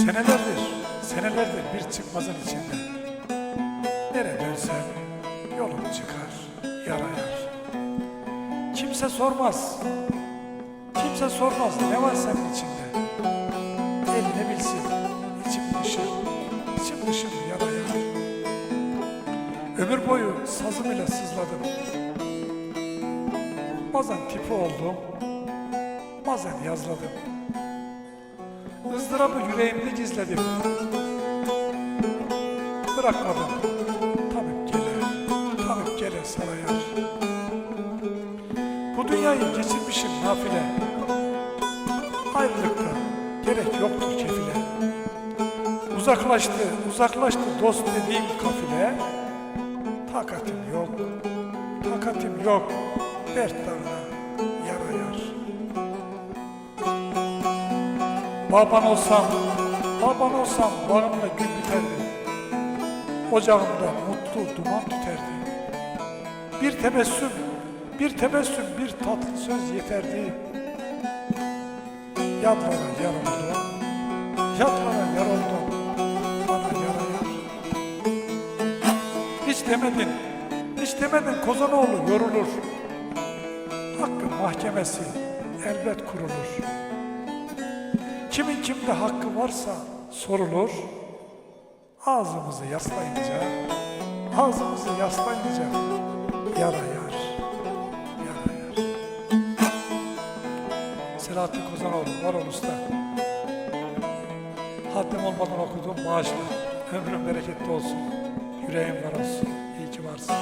Senelerdir, senelerdir bir çıkmazın içinde. Nere dönsem yolum çıkar, yara yar. Kimse sormaz, kimse sormaz ne var senin içinde. El ne bilsin, içim dışım, içim dışım yara yar. Ömür boyu sazım ile sızladım. Bazen tipi oldum, bazen yazladım. Izdırabı yüreğimde gizledim. Bırakmadım, tabip gele, tabip gele sarayar. Bu dünyayı geçirmişim nafile. Ayrılıkta gerek yoktur kefile. Uzaklaştı, uzaklaştı dost dediğim kafile. Takatim yok, takatim yok. Dert dağına Baban olsam, baban olsam bağımda gül biterdi. Ocağımda mutlu duman tüterdi. Bir tebessüm, bir tebessüm, bir tatlı söz yeterdi. Yadlara yar oldum, yadlara yar oldum, bana yara yar. Hiç demedin, hiç demedin Kozanoğlu yorulur. Hakkın mahkemesi elbet kurulur. Kimin kimde hakkı varsa sorulur. Ağzımızı yaslayınca, ağzımızı yaslayınca yara yar, yara yar. Selahattin Kozanoğlu, var ol usta. Haddim olmadan okudum maaşla. Ömrün bereketli olsun. Yüreğin var olsun. İyi ki varsın.